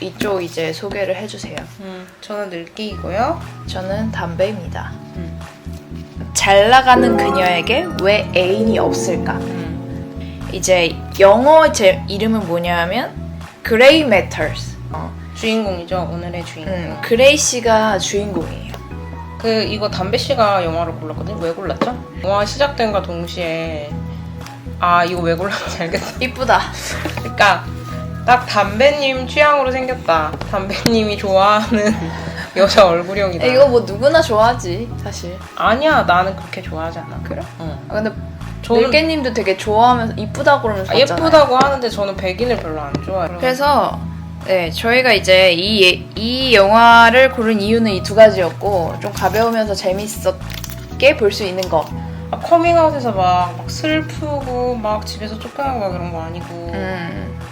이쪽 이제 소개를 해주세요. 음, 저는 늙기이고요. 저는 담배입니다. 음. 잘 나가는 그녀에게 왜 애인이 없을까? 음. 이제 영어 제 이름은 뭐냐면 Grey Matters. 어, 주인공이죠. 오늘의 주인공. 음, 그레이 씨가 주인공이에요. 그 이거 담배 씨가 영화를 골랐거든요. 왜 골랐죠? 영화 시작된과 동시에 아 이거 왜 골랐는지 알겠어. 이쁘다. 그러니까 딱 담배님 취향으로 생겼다. 담배님이 좋아하는 여자 얼굴형이다. 이거 뭐 누구나 좋아하지 사실. 아니야 나는 그렇게 좋아하지 않아. 그래? 응. 아, 근데 저는 늘깨님도 되게 좋아하면서 이쁘다 그러면서 아, 봤잖아요. 예쁘다고 하는데 저는 백인을 별로 안 좋아해요. 그래서 네 저희가 이제 이, 예- 이 영화를 고른 이유는 이 두 가지였고 좀 가벼우면서 재밌었게 볼 수 있는 거. 아, 커밍아웃에서 막, 막 슬프고 막 집에서 쫓겨나고 막 이런 거 아니고 음, 막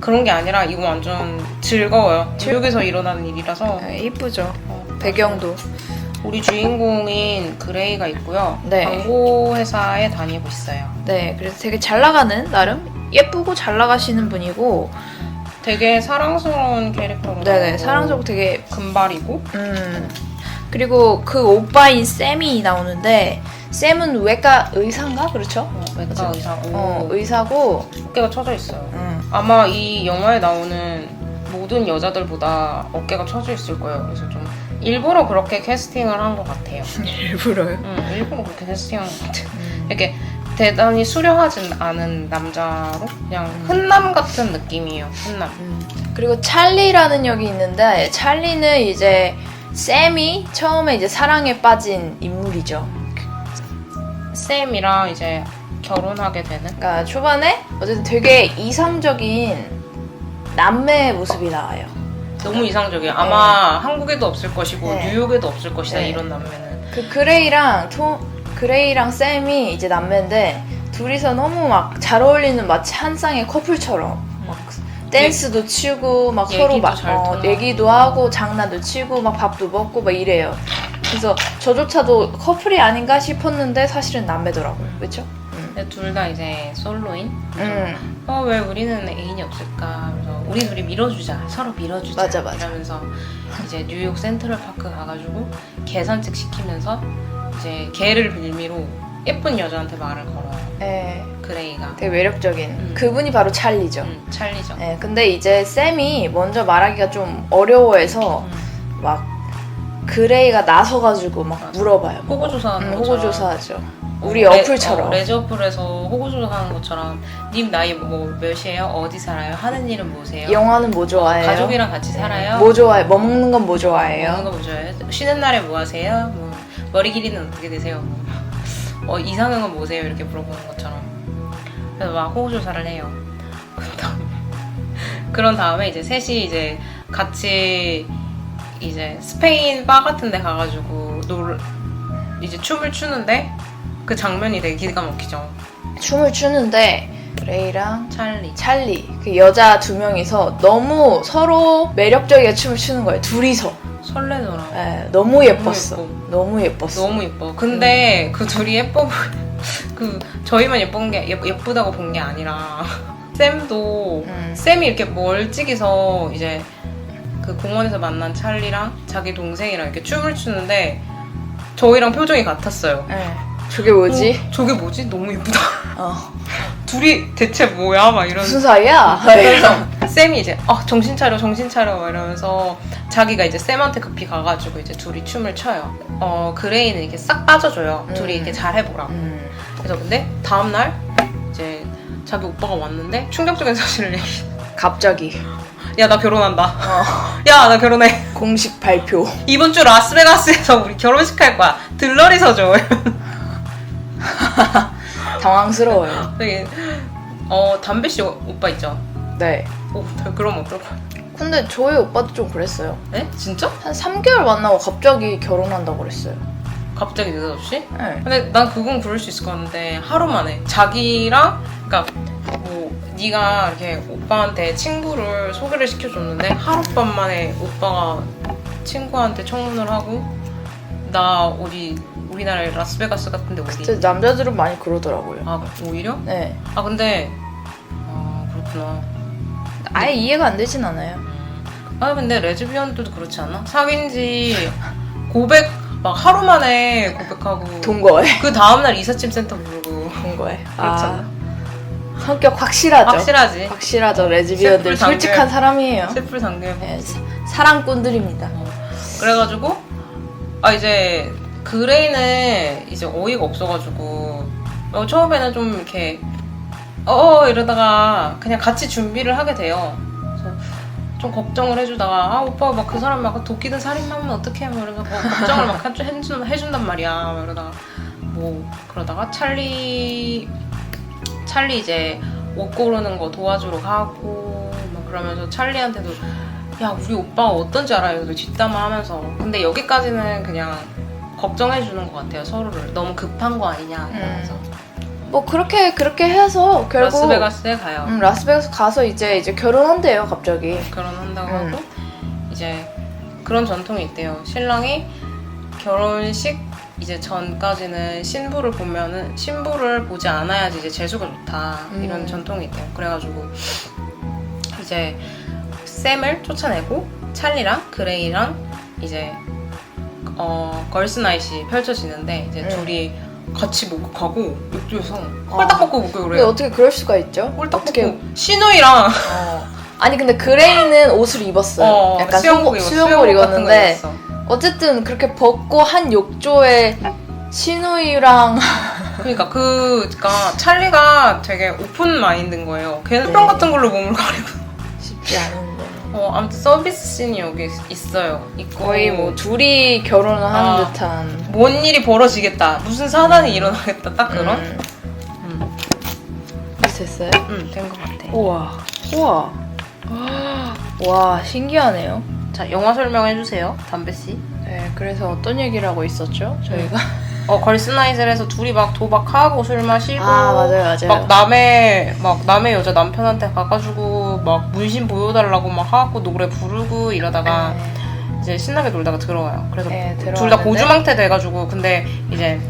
그런 게 아니라 이거 완전 즐거워요. 지옥에서 일어나는 일이라서 네, 이쁘죠. 어, 배경도. 우리 주인공인 그레이가 있고요. 네. 광고 회사에 다니고 있어요. 네, 그래서 되게 잘 나가는 나름 예쁘고 잘 나가시는 분이고, 되게 사랑스러운 캐릭터로 네네 사랑스럽고 되게 금발이고 음 그리고 그 오빠인 쌤이 나오는데 쌤은 외과 의사인가 그렇죠? 어, 외과. 의사고 어 의사고, 어깨가 쳐져 있어요. 음, 아마 이 영화에 나오는 모든 여자들보다 어깨가 쳐져 있을 거예요. 그래서 좀 일부러 그렇게 캐스팅을 한 것 같아요. 일부러요. 음, 일부러 그렇게 캐스팅한 것 같아요. 이렇게 대단히 수려하진 않은 남자로 그냥 흔남 같은 느낌이에요. 흔남. 음. 그리고 찰리라는 역이 있는데 찰리는 이제 쌤이 처음에 이제 사랑에 빠진 인물이죠. 쌤이랑 이제 결혼하게 되는 그러니까 초반에 어쨌든 되게 이상적인 남매 모습이 나와요. 너무 이상적이에요. 아마 한국에도 없을 것이고 네. 뉴욕에도 없을 것이다 네. 이런 남매는. 그 그레이랑 토 그레이랑 쌤이 이제 남매인데 둘이서 너무 막 잘 어울리는 마치 한 쌍의 커플처럼 막 댄스도 치고 막 서로 얘기도 막 잘 어, 통하고. 얘기도 하고 장난도 치고 막 밥도 먹고 막 이래요. 그래서 저조차도 커플이 아닌가 싶었는데 사실은 남매더라고요. 그렇죠? 둘 다 이제 솔로인. 음. 어왜 우리는 애인이 없을까? 그래서 우리 둘이 밀어주자. 서로 밀어주자. 맞아, 맞아. 이러면서 이제 뉴욕 센트럴 파크 가가지고 개 산책 시키면서 이제 개를 빌미로 예쁜 여자한테 말을 걸어요. 네, 그레이가. 되게 매력적인 음. 그분이 바로 찰리죠. 음, 찰리죠. 네, 근데 이제 쌤이 먼저 말하기가 좀 어려워해서 음. 막 그레이가 나서가지고 막 맞아. 물어봐요. 호구 조사하는 음, 것처럼. 호구 조사하죠. 우리 레- 어플처럼. 어, 레저 어플에서 호구 조사하는 것처럼 님 나이 뭐 몇이에요? 어디 살아요? 하는 일은 뭐세요? 영화는 뭐 좋아해요? 가족이랑 같이 살아요? 뭐 좋아해? 뭐 먹는 건 뭐 먹는 좋아해요? 거 보셔요. 쉬는 날에 뭐 하세요? 뭐 머리 길이는 어떻게 되세요? 뭐, 어, 이상형은 뭐세요? 이렇게 물어보는 것처럼. 그래서 막 호구 조사를 해요. 그런 다음에 이제 셋이 이제 같이 이제 스페인 바 같은 데 가가지고 놀 이제 춤을 추는데 그 장면이 되게 기가 막히죠. 춤을 추는데 그레이랑 찰리. 찰리 그 여자 두 명이서 너무 서로 매력적이게 춤을 추는 거예요. 둘이서. 설레더라. 네, 너무 예뻤어. 너무 예뻤어. 너무 예뻐. 근데 그 둘이 예뻐 보, 그 저희만 예쁜 게 예, 예쁘다고 본 게 아니라 쌤도 음. 쌤이 이렇게 멀찍이서 이제 그 공원에서 만난 찰리랑 자기 동생이랑 이렇게 춤을 추는데 저희랑 표정이 같았어요. 네. 저게 뭐지? 어, 저게 뭐지? 너무 예쁘다. 어. 둘이 대체 뭐야? 막 이런. 무슨 사이야? 그래서 쌤이 이제 어, 정신 차려 정신 차려 막 이러면서 자기가 이제 쌤한테 급히 가가지고 이제 둘이 춤을 춰요. 어 그레이는 이렇게 싹 빠져줘요. 음. 둘이 이렇게 잘 해보라고. 음. 그래서 근데 다음 날 이제 자기 오빠가 왔는데 충격적인 사실을 얘기. 갑자기 야 나 결혼한다. 어, 야나 결혼해. 공식 발표. 이번 주 라스베가스에서 우리 결혼식 할 거야. 들러리 서줘. 당황스러워요. 되게 어 담배 씨 오빠 있죠. 네. 오 그럼 어떨 거야? 근데 저희 오빠도 좀 그랬어요. 에? 진짜? 한 3개월 만나고 갑자기 결혼한다고 그랬어요. 갑자기 느닷없이? 네. 근데 난 그건 그럴 수 있을 것 같은데 하루 만에 자기랑 그러니까 뭐 네가 이렇게 오빠한테 친구를 소개를 시켜줬는데 하룻밤 만에 오빠가 친구한테 청혼을 하고 나 어디 우리나라의 라스베가스 같은데 어디 진짜 남자들은 많이 그러더라고요. 아 오히려? 네. 아 근데 아 그렇구나 아예 이해가 안 되진 않아요. 음. 아 근데 레즈비언들도 그렇지 않아? 사귄 지 고백 막 하루 만에 고백하고 동거해. 그 다음날 이삿짐 센터 부르고 동거해. 아, 않아? 성격 확실하죠. 확실하지 확실하죠. 레즈비언들 셀프 솔직한 단결. 사람이에요. 슬플 당겨 네, 사- 사랑꾼들입니다. 그래가지고 아 이제 그레이는 이제 어이가 없어가지고. 어, 처음에는 좀 이렇게 어 이러다가 그냥 같이 준비를 하게 돼요. 그래서 좀 걱정을 해주다가 아 오빠 막 그 사람 막 도끼든 살인마면 어떡해? 뭐 이러면서 뭐 걱정을 막 해준, 해준단 말이야. 막 이러다가 뭐 그러다가 찰리 찰리 이제 옷 고르는 거 도와주러 가고 막 그러면서 찰리한테도 야 우리 오빠가 어떤지 알아요. 그 뒷담화 하면서. 근데 여기까지는 그냥 걱정해 주는 것 같아요 서로를. 너무 급한 거 아니냐 이러면서. 뭐 그렇게 그렇게 해서 음, 결국 라스베가스에 가요. 음, 라스베가스 가서 이제 이제 결혼한대요 갑자기. 결혼한다고 음. 하고 이제 그런 전통이 있대요. 신랑이 결혼식 이제 전까지는 신부를 보면은 신부를 보지 않아야지 이제 재수가 좋다. 음. 이런 전통이 있대요. 그래가지고 이제 샘을 쫓아내고 찰리랑 그레이랑 이제 어 걸스나잇이 펼쳐지는데 이제 음. 둘이 같이 목욕하고 욕조에서 홀딱 벗고 목욕을 근데 해요 어떻게 그럴 수가 있죠? 홀딱 어떻게? 벗고 신우이랑 어. 아니 근데 그레이는 옷을 입었어요. 어, 약간 수영복 입었어. 수영복 같은 거 입었는데 입었어. 어쨌든 그렇게 벗고 한 욕조에 신우이랑 그러니까 그 그러니까 찰리가 되게 오픈 마인드인 거예요. 걔는 네. 뿅 같은 걸로 몸을 가리고. 쉽지 않은데 어 아무튼 서비스 씬이 여기 있어요. 있고 거의 뭐 둘이 결혼을 하는 아. 듯한 뭔 일이 벌어지겠다. 무슨 사단이 일어나겠다. 딱 그런. 음. 음, 됐어요? 음, 된것 같아. 우와 우와 와 신기하네요. 자 영화 설명해 주세요, 담배 씨. 네 그래서 어떤 얘기를 하고 있었죠 저희가? 어 걸스나잇을 해서 둘이 막 도박하고 술 마시고 아 맞아요 맞아요. 막 남의 막 남의 여자 남편한테 가가지고 막 문신 보여달라고 막 하고 노래 부르고 이러다가 네. 이제 신나게 놀다가 들어와요. 그래서 네, 둘 다 들어왔는데. 고주망태 돼가지고 근데 이제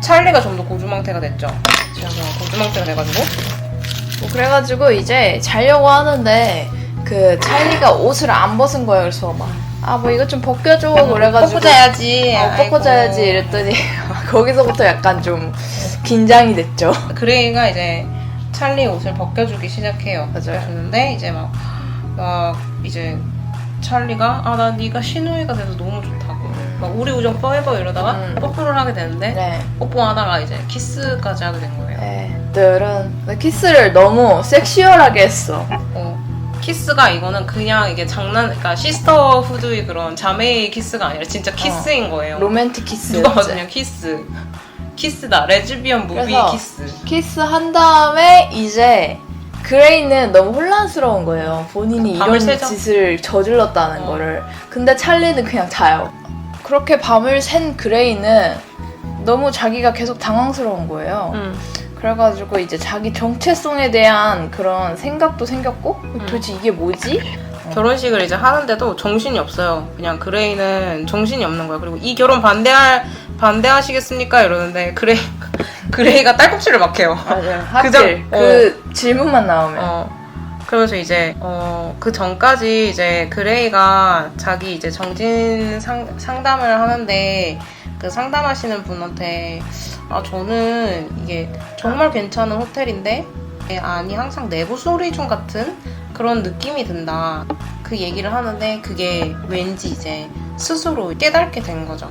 찰리가 좀 더 고주망태가 됐죠. 그래서 고주망태가 돼가지고 뭐 그래가지고 이제 자려고 하는데 그 찰리가 옷을 안 벗은 거예요. 그래서 막 아 뭐 이거 좀 벗겨줘 그래가지고 뻗고 자야지. 어, 벗고 자야지 이랬더니 거기서부터 약간 좀 긴장이 됐죠. 그레이가 이제 찰리 옷을 벗겨주기 시작해요. 맞아요. 벗겨주는데 이제 막, 막 이제 찰리가 아 나 네가 신우이가 돼서 너무 좋다고 막 우리 우정 뻐해버 이러다가 음. 뽀뽀를 하게 되는데 네. 뽀뽀하다가 이제 키스까지 하게 된 거예요. 네. 들은 키스를 너무 섹시얼하게 했어. 어, 키스가 이거는 그냥 이게 장난, 그러니까 시스터 후드의 그런 자매의 키스가 아니라 진짜 키스인 거예요. 로맨틱 키스. 누가 봐도 그냥 키스. 키스다. 레즈비언 무비 그래서 키스. 키스 한 다음에 이제 그레이는 너무 혼란스러운 거예요. 본인이 이런 밤을 새죠. 짓을 저질렀다는 어. 거를. 근데 찰리는 그냥 자요. 그렇게 밤을 샌 그레이는 너무 자기가 계속 당황스러운 거예요. 음. 그래가지고 이제 자기 정체성에 대한 그런 생각도 생겼고 도대체 이게 뭐지? 결혼식을 이제 하는데도 정신이 없어요. 그냥 그레이는 정신이 없는 거야. 그리고 이 결혼 반대할, 반대하시겠습니까? 이러는데 그레이, 그레이가 딸꾹질을 막 해요. 맞아요. 그 하필 점- 그 질문만 나오면 어. 그러면서 이제 어, 그 전까지 이제 그레이가 자기 이제 정신 상, 상담을 하는데 그 상담하시는 분한테 아 저는 이게 정말 괜찮은 호텔인데 예, 아니 항상 내부 소리 좀 같은 그런 느낌이 든다 그 얘기를 하는데 그게 왠지 이제 스스로 깨닫게 된 거죠.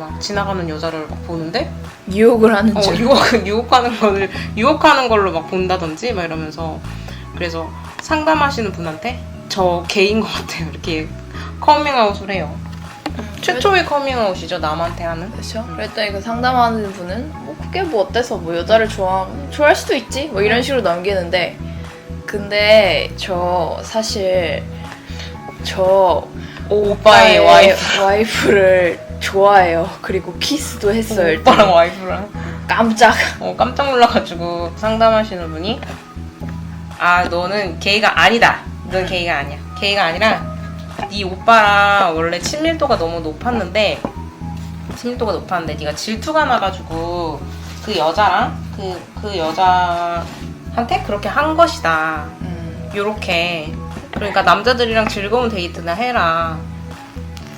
막 지나가는 여자를 막 보는데 유혹을 하는 어, 줄. 유혹, 유혹하는 거를, 유혹하는 걸로 막 본다든지, 막 이러면서. 그래서 상담하시는 분한테 저 개인 것 같아요. 이렇게 커밍아웃을 해요. 최초의 커밍아웃이죠, 남한테 하는. 그렇죠. 그랬더니 그 상담하는 분은 뭐 그게 뭐 어때서 뭐 여자를 좋아 좋아할 수도 있지 뭐 이런 식으로 넘기는데 근데 저 사실 저 오빠의 와이프. 와이프를 좋아해요. 그리고 키스도 했어요. 일단. 오빠랑 와이프랑. 깜짝. 어, 깜짝 놀라가지고 상담하시는 분이 아, 너는 게이가 아니다. 넌 게이가 아니야. 게이가 아니라 네 오빠랑 원래 친밀도가 너무 높았는데 친밀도가 높았는데 네가 질투가 나가지고 그 여자랑 그, 그 여자한테 그렇게 한 것이다. 음, 요렇게 그러니까 남자들이랑 즐거운 데이트나 해라.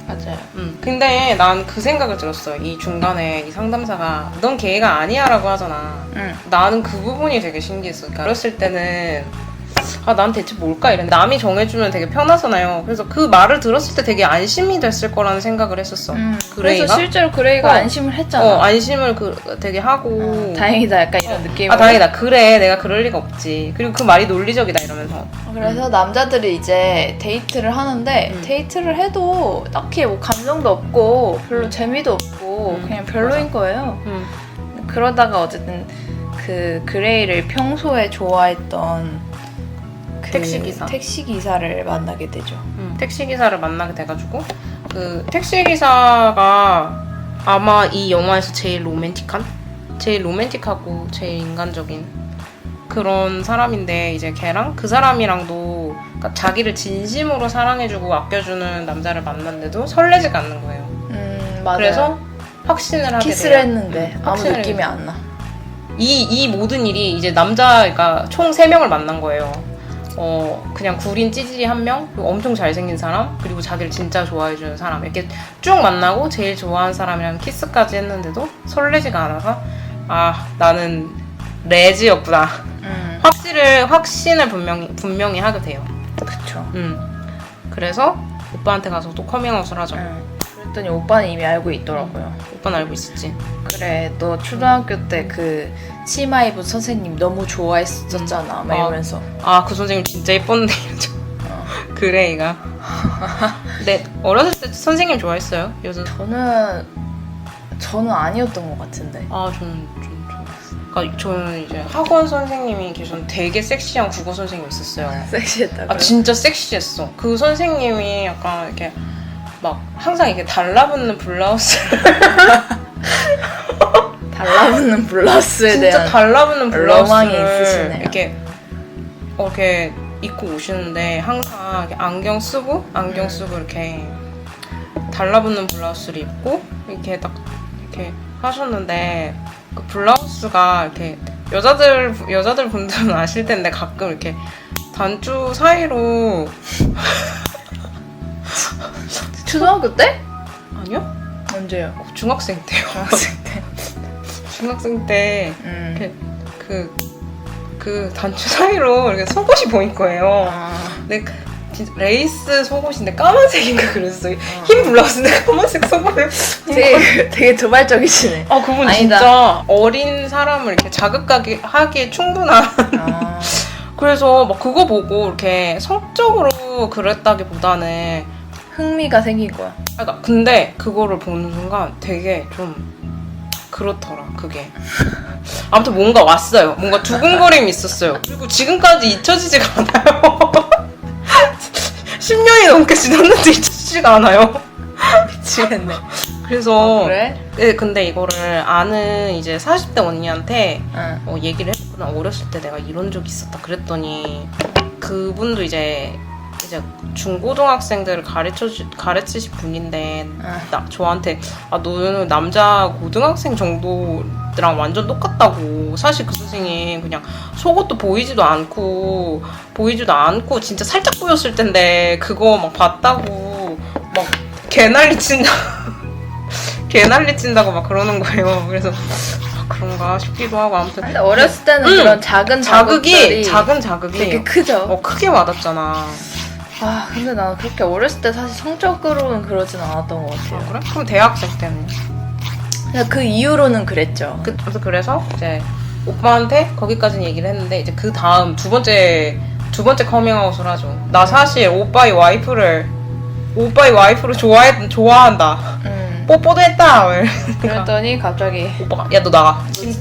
맞아요. 음. 근데 난 그 생각을 들었어. 이 중간에 이 상담사가 넌 게이가 아니야라고 하잖아. 응. 나는 그 부분이 되게 신기했어. 그러니까 어렸을 때는 아, 난 대체 뭘까? 이랬는데 남이 정해주면 되게 편하잖아요. 그래서 그 말을 들었을 때 되게 안심이 됐을 거라는 생각을 했었어. 음, 그레이가? 그래서 실제로 그레이가 어. 안심을 했잖아. 어, 안심을 그, 되게 하고. 어, 다행이다 약간 이런 느낌. 아, 다행이다. 그래. 내가 그럴 리가 없지. 그리고 그 말이 논리적이다. 이러면서. 그래서 남자들이 이제 데이트를 하는데 음. 데이트를 해도 딱히 뭐 감정도 없고 별로 재미도 없고 음, 그냥 별로인 거예요. 음. 그러다가 어쨌든 그 그레이를 평소에 좋아했던 그 택시기사. 택시기사를 만나게 되죠. 음, 택시기사를 만나게 돼가지고. 그 택시기사가 아마 이 영화에서 제일 로맨틱한? 제일 로맨틱하고 제일 인간적인 그런 사람인데 이제 걔랑 그 사람이랑도 그러니까 자기를 진심으로 사랑해주고 아껴주는 남자를 만났는데도 설레지가 않는 거예요. 음 맞아요. 그래서 확신을 하게 키스를 돼요. 했는데 아무 확신을 느낌이. 안 나. 이, 이 모든 일이 이제 남자가 총 3명을 만난 거예요. 어, 그냥 구린 찌질이 한 명, 그리고 엄청 잘생긴 사람, 그리고 자기를 진짜 좋아해주는 사람. 이렇게 쭉 만나고 제일 좋아하는 사람이랑 키스까지 했는데도 설레지가 않아서, 아, 나는 레즈였구나. 음 확실을, 확신을 분명히, 분명히 하게 돼요. 그쵸. 음. 그래서 오빠한테 가서 또 커밍아웃을 하죠. 음. 그랬더니 오빠는 이미 알고 있더라고요. 오빠는 알고 있었지. 그래 너 초등학교 때 그 치마 입은 선생님 너무 좋아했었잖아 막 아. 이러면서 아, 그 선생님 진짜 예뻤는데. 어. 그레이가. 네, 어렸을 때 선생님 좋아했어요? 요즘. 저는 저는 아니었던 것 같은데 아, 저는 좀 좋아했어요. 그러니까 저는 이제 학원 선생님이 계셨는데 되게 섹시한 국어 선생님이 있었어요. 섹시했다고요? 아, 진짜 섹시했어. 그 선생님이 약간 이렇게 막 항상 이렇게 달라붙는 블라우스를 달라붙는 블라우스에 진짜 대한 달라붙는 로망이 블라우스를 있으시네요. 이렇게 어, 이렇게 입고 오시는데 항상 이렇게 안경 쓰고 안경 음. 쓰고 이렇게 달라붙는 블라우스를 입고 이렇게 딱 이렇게 하셨는데 그 블라우스가 이렇게 여자들 여자들 분들은 아실 텐데 가끔 이렇게 단추 사이로 초등학교 때? 아니요 언제요? 중학생 때요 중학생 때 중학생 때 음. 이렇게 그, 그 단추 사이로 이렇게 속옷이 보인 거예요. 아, 근데 그 진짜 레이스 속옷인데 까만색인가 그랬어요. 흰 블라우스인데 까만색 속옷을. 되게 되게 도발적이시네 아 그분 아니다. 진짜 어린 사람을 이렇게 자극하기 하기에 충분한. 아, 그래서 막 그거 보고 이렇게 성적으로 그랬다기보다는. 흥미가 생긴 거야 아, 그러니까 근데 그거를 보는 순간 되게 좀 그렇더라 그게. 아무튼 뭔가 왔어요. 뭔가 두근거림이 있었어요. 그리고 지금까지 잊혀지지가 않아요. 10년이 넘게 지났는데 잊혀지지가 않아요. 미치겠네 그래서 아, 그래? 네, 근데 이거를 아는 이제 40대 언니한테 응 어, 얘기를 했구나. 어렸을 때 내가 이런 적이 있었다. 그랬더니 그분도 이제 이제 중고등학생들을 가르쳐 주, 가르치실 분인데 응. 나 저한테 아 너는 남자 고등학생 정도랑 완전 똑같다고. 사실 그 선생님 그냥 속옷도 보이지도 않고 보이지도 않고 진짜 살짝 보였을 텐데 그거 막 봤다고 막 개난리 친다 개난리 친다고 막 그러는 거예요. 그래서 아, 그런가 싶기도 하고 아무튼. 근데 어렸을 때는 응. 그런 작은 자극이 자극들이 작은 자극이 되게 크죠. 어, 크게 와닿잖아 아 근데 나는 그렇게 어렸을 때 사실 성적으로는 그러진 않았던 것 같아요 아, 그래? 그럼 대학생 때는 그냥 그 이후로는 그랬죠 그, 그래서 그래서 이제 오빠한테 거기까지는 얘기를 했는데 이제 그 다음 두 번째 두 번째 커밍아웃을 하죠. 나 사실 오빠의 와이프를 오빠의 와이프를 좋아해 좋아한다. 음. 뽀뽀도 했다. 그랬더니 갑자기 오빠가 야 너 나가. 같은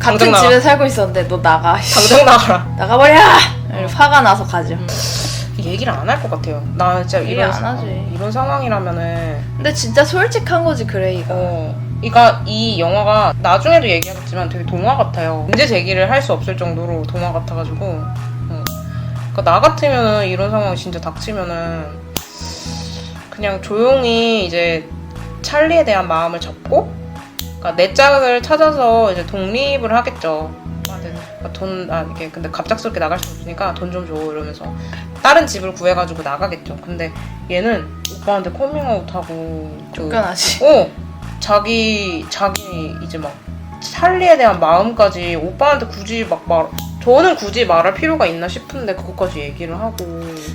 당장 나가. 집에 살고 있었는데 너 나가 당장 나가라. 나가버려 화가 나서 가죠 얘기를 안 할 것 같아요. 나 진짜 얘기 이런 안 하지. 이런 상황이라면은 근데 진짜 솔직한 거지 그레이가 어. 그러니까 이 영화가 나중에도 얘기하겠지만 되게 동화 같아요. 문제 제기를 할 수 없을 정도로 동화 같아가지고. 어. 그러니까 나 같으면은 이런 상황이 진짜 닥치면은 그냥 조용히 이제 찰리에 대한 마음을 접고, 그러니까 내 짝을 찾아서 이제 독립을 하겠죠. 하든 그러니까 돈, 아, 이게 근데 갑작스럽게 나갈 수 없으니까 돈 좀 줘 이러면서 다른 집을 구해가지고 나가겠죠. 근데 얘는 오빠한테 커밍아웃하고 그 쫓겨나지. 어 자기 자기 이제 막 찰리에 대한 마음까지 오빠한테 굳이 막 말 저는 굳이 말할 필요가 있나 싶은데 그것까지 얘기를 하고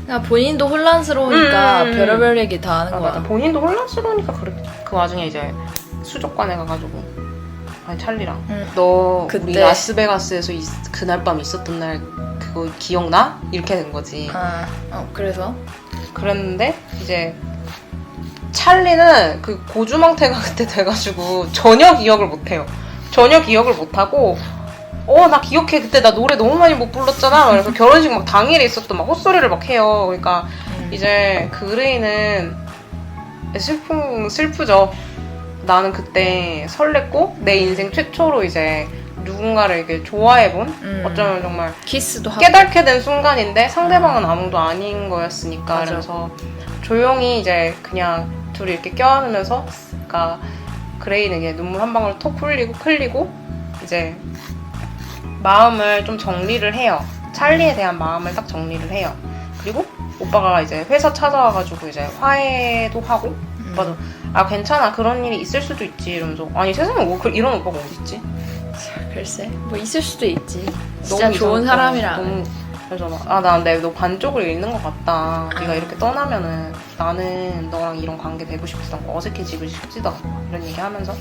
그냥 본인도 혼란스러우니까 음, 음, 음. 별의별 얘기 다 하는 아, 거야. 맞아. 본인도 혼란스러우니까 그랬죠. 그 와중에 이제 수족관에 가가지고 아니 찰리랑 음. 너 우리 그때. 라스베가스에서 있- 그날 밤 있었던 날 그거 기억나? 이렇게 된 거지. 아, 어, 그래서 그랬는데 이제 찰리는 그 고주망태가 그때 돼가지고 전혀 기억을 못해요. 전혀 기억을 못하고 어 나 기억해 그때 나 노래 너무 많이 못 불렀잖아. 그래서 결혼식 막 당일에 있었던 막 헛소리를 막 해요. 그러니까 음. 이제 그 그레이는 슬픈 슬프죠. 나는 그때 설렜고 내 인생 최초로 이제 누군가를 이렇게 좋아해본 음. 어쩌면 정말 키스도 하고 깨닫게 된 순간인데 상대방은 아무도 아닌 거였으니까 맞아. 그래서 조용히 이제 그냥 둘이 이렇게 껴안으면서 그러니까 그레이는 이제 눈물 한 방울 톡 흘리고 흘리고 이제 마음을 좀 정리를 해요. 찰리에 대한 마음을 딱 정리를 해요. 그리고 오빠가 이제 회사 찾아와가지고 이제 화해도 하고 음. 오빠도 아 괜찮아 그런 일이 있을 수도 있지 이러면서 아니 세상에 뭐 그- 이런 오빠가 어디 있지? 글쎄 뭐 있을 수도 있지. 너무 진짜 좋은 이상하다. 사람이라. 너무 그래서 막아난내너 반쪽을 잃는 것 같다. 네가 아. 이렇게 떠나면은 나는 너랑 이런 관계 되고 않고 어색해지고 싶지도 않고 이런 얘기하면서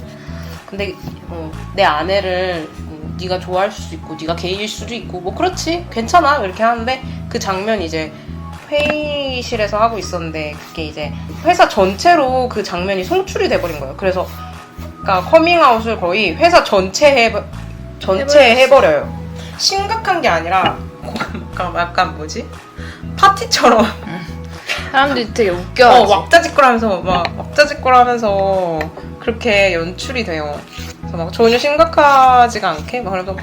근데 어, 내 아내를 뭐 네가 좋아할 수도 있고 네가 게이일 수도 있고 뭐 그렇지 괜찮아 이렇게 하는데 그 장면이 이제 회의실에서 하고 있었는데 그게 이제 회사 전체로 그 장면이 송출이 돼버린 거예요. 그래서 그러니까 커밍아웃을 거의 회사 전체에 전체에 해버려요. 심각한 게 아니라 약간, 약간 뭐지? 파티처럼 사람들이 되게 어, 웃겨하지. 왁자지껄하면서 막 왁자지껄하면서 그렇게 연출이 돼요. 그래서 막 전혀 심각하지가 않게 막 그래서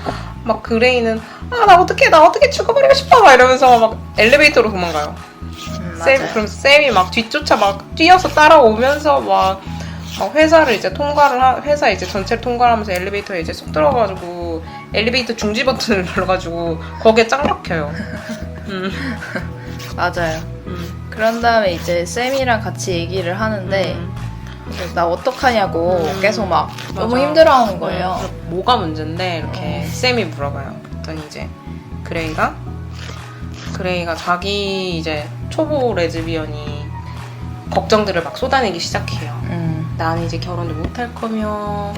막 그레이는 아 나 어떻게 나 어떻게 죽어버리고 싶어 막 이러면서 막 엘리베이터로 도망가요. 음, 쌤 맞아요. 그럼 쌤이 막 뒤쫓아 막 뛰어서 따라오면서 막, 막 회사를 이제 통과를 하, 회사 이제 전체를 통과를 하면서 엘리베이터에 이제 쏙 들어가가지고 엘리베이터 중지 버튼을 눌러가지고 거기에 짱 박혀요. 음, 맞아요. 음, 그런 다음에 이제 쌤이랑 같이 얘기를 하는데 음. 나 어떡하냐고 음. 계속 막 너무 맞아. 힘들어하는 거예요. 음, 뭐가 문제인데 이렇게 어. 쌤이 물어봐요. 그랬더니 이제 그레이가 그레이가 자기 이제 초보 레즈비언이 걱정들을 막 쏟아내기 시작해요. 음. 나는 이제 결혼을 못할 거며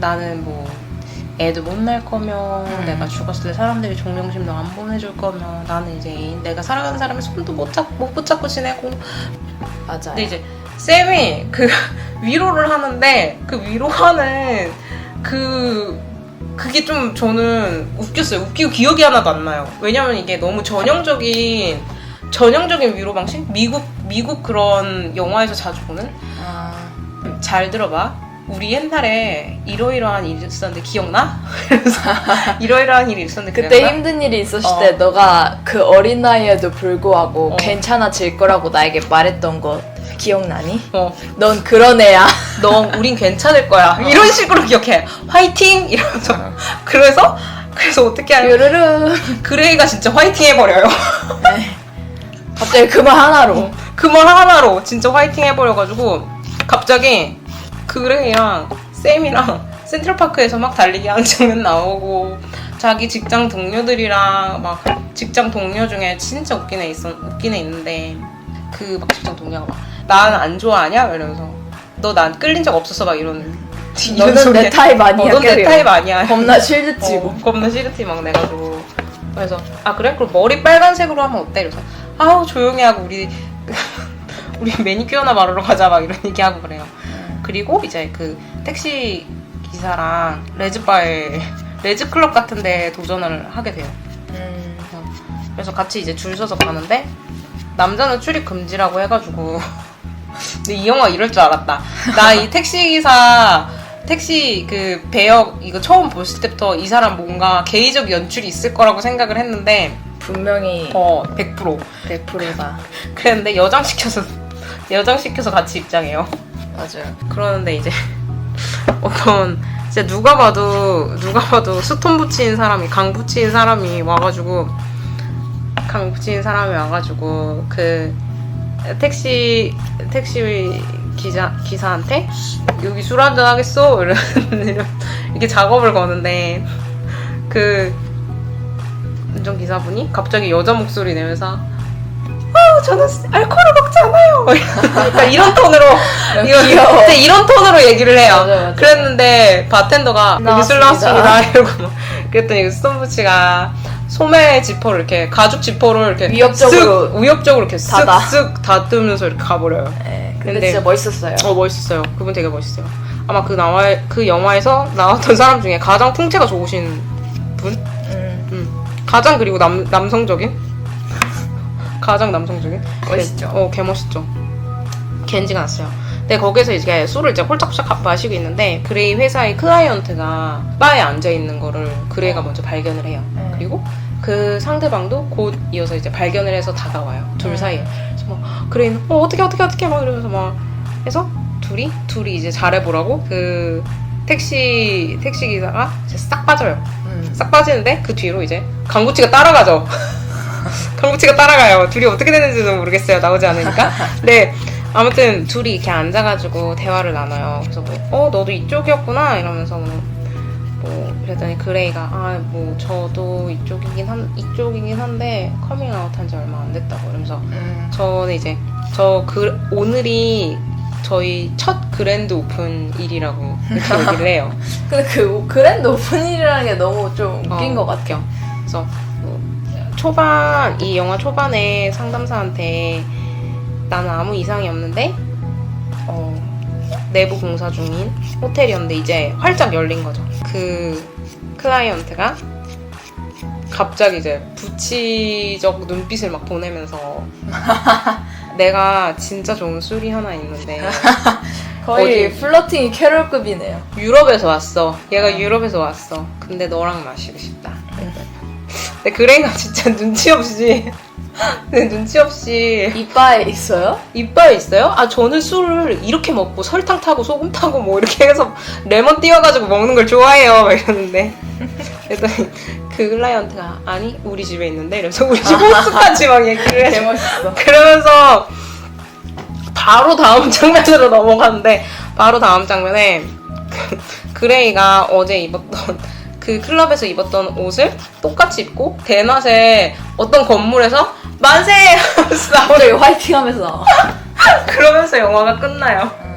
나는 뭐 애도 못 낳을 거며 음. 내가 죽었을 때 사람들이 종명심도 안 보내줄 거며 나는 이제 내가 사랑하는 사람의 손도 못 잡고 못 붙잡고 지내고 맞아요. 근데 이제 쌤이 그 위로를 하는데 그 위로하는 그 그게 좀 저는 웃겼어요. 웃기고 기억이 하나도 안 나요. 왜냐면 이게 너무 전형적인 전형적인 위로 방식? 미국 미국 그런 영화에서 자주 보는 아, 잘 들어봐. 우리 옛날에 이러이러한 일이 있었는데 기억나? 그래서 이러이러한 일이 있었는데 그때 기억나? 힘든 일이 있었을 어. 때 너가 그 어린 나이에도 불구하고 어. 괜찮아질 거라고 나에게 말했던 거 기억나니? 어, 넌 그런 애야. 너 우린 괜찮을 거야. 이런 식으로 기억해. 화이팅! 이러면서. 그래서 그래서 어떻게 하냐? 르르르. 그레이가 진짜 화이팅 해버려요. 네. 갑자기 그 말 하나로. 그 말 하나로 진짜 화이팅 해버려가지고 갑자기 그레이랑 쌤이랑 센트럴파크에서 막 달리기 하는 장면 나오고 자기 직장 동료들이랑 막 직장 동료 중에 진짜 웃긴 애 있어 웃긴 애 있는데 그 막 직장 동료가 막 난 안 좋아하냐 이러면서 너 난 끌린 적 없었어 막 이런 이런 너는 소리에 내 타입 아니야. 어, 넌내. 타입 아니야 겁나 실드치고. 어, 겁나 시르티 막 내가지고 그래서 아 그래? 그럼 머리 빨간색으로 하면 어때? 이래서 아우 조용히 하고 우리 우리 매니큐어나 바르러 가자 막 이런 얘기하고 그래요 그리고 이제 그 택시 기사랑 레즈바에 레즈클럽 같은데 도전을 하게 돼요 음. 그래서 같이 이제 줄 서서 가는데 남자는 출입 금지라고 해가지고 근데 이 영화 이럴 줄 알았다. 나 이 택시 기사 택시 그 배역 이거 처음 봤을 때부터 이 사람 뭔가 게이적 연출이 있을 거라고 생각을 했는데 분명히 어 100% 100%가 그랬는데 여장 시켜서 여장 시켜서 같이 입장해요. 맞아요. 그러는데 이제 어떤 진짜 누가 봐도 누가 봐도 스톤 붙인 사람이 강 붙인 사람이 와가지고 강 붙인 사람이 와가지고 그 택시 택시 기자 기사한테 여기 술 한잔 하겠어 이런 이렇게 작업을 거는데 그 운전 기사분이 갑자기 여자 목소리 내면서 아 저는 알코올을 먹지 않아요 그러니까 이런 톤으로 이거. 진짜 이런 톤으로 얘기를 해요 맞아, 맞아. 그랬는데 바텐더가 여기 술 나왔습니다. 이러고 막 그랬더니 그 스톤부치가 소매 지퍼를 이렇게 가죽 지퍼를 이렇게 위협적으로 쓱, 위협적으로 이렇게 닫아. 쓱쓱 닫으면서 이렇게 가버려요 네, 근데, 근데- 진짜 멋있었어요. 어 멋있었어요. 그분 되게 멋있어요. 아마 그 나와 그 영화에서 나왔던 사람 중에 가장 풍채가 좋으신 분, 음, 음. 가장 그리고 남 남성적인, 가장 남성적인. 멋있죠. 어, 개 멋있죠. 겐지가 났어요. 근데 거기서 이제 술을 이제 홀짝홀짝 마시고 있는데 그레이 회사의 클라이언트가 바에 앉아 있는 거를 그레이가 먼저 발견을 해요. 네. 그리고 그 상대방도 곧 이어서 이제 발견을 해서 다가와요. 둘 음. 사이에. 그래서 막 그레이는 어 어떻게 어떻게 어떻게 막 이러면서 막 해서 둘이 둘이 이제 잘해보라고 그 택시 택시 기사가 이제 싹 빠져요. 음. 싹 빠지는데 그 뒤로 이제 강구치가 따라가죠. 강구치가 따라가요. 둘이 어떻게 되는지는 모르겠어요. 나오지 않으니까. 근데 아무튼 둘이 이렇게 앉아가지고 대화를 나눠요. 그래서 뭐, 어, 너도 이쪽이었구나? 이러면서 뭐, 뭐 그랬더니 그레이가, 아, 뭐, 저도 이쪽이긴 한, 이쪽이긴 한데, 커밍아웃 한 지 얼마 안 됐다고. 이러면서, 음. 저는 이제, 저 그, 오늘이 저희 첫 그랜드 오픈 일이라고 이렇게 얘기를 해요. 근데 그 그랜드 오픈이라는 게 너무 좀 웃긴 어, 것 같아요. 그래서 뭐 초반 이 영화 초반에 상담사한테 나는 아무 이상이 없는데 어, 내부 공사 중인 호텔이었는데 이제 활짝 열린 거죠. 그 클라이언트가 갑자기 이제 부치적 눈빛을 막 보내면서 내가 진짜 좋은 술이 하나 있는데 거의 어디? 플러팅이 캐롤급이네요. 유럽에서 왔어. 얘가 유럽에서 왔어. 근데 너랑 마시고 싶다. 근데 그레이가 진짜 눈치 없이 근데 눈치 없이 이바에 있어요? 이빨 있어요? 아 저는 술을 이렇게 먹고 설탕 타고 소금 타고 뭐 이렇게 해서 레몬 띄워가지고 먹는 걸 좋아해요. 막 이러는데 그랬더니 그 클라이언트가 아니 우리 집에 있는데 이러면서 우리 집 호수까지 막 얘기를 해. 개 멋있어. 그러면서 바로 다음 장면으로 넘어갔는데 바로 다음 장면에 그 그레이가 어제 입었던 그 클럽에서 입었던 옷을 똑같이 입고 대낮에 어떤 건물에서 만세 하면서 갑자기 화이팅 하면서 나와. 그러면서 영화가 끝나요.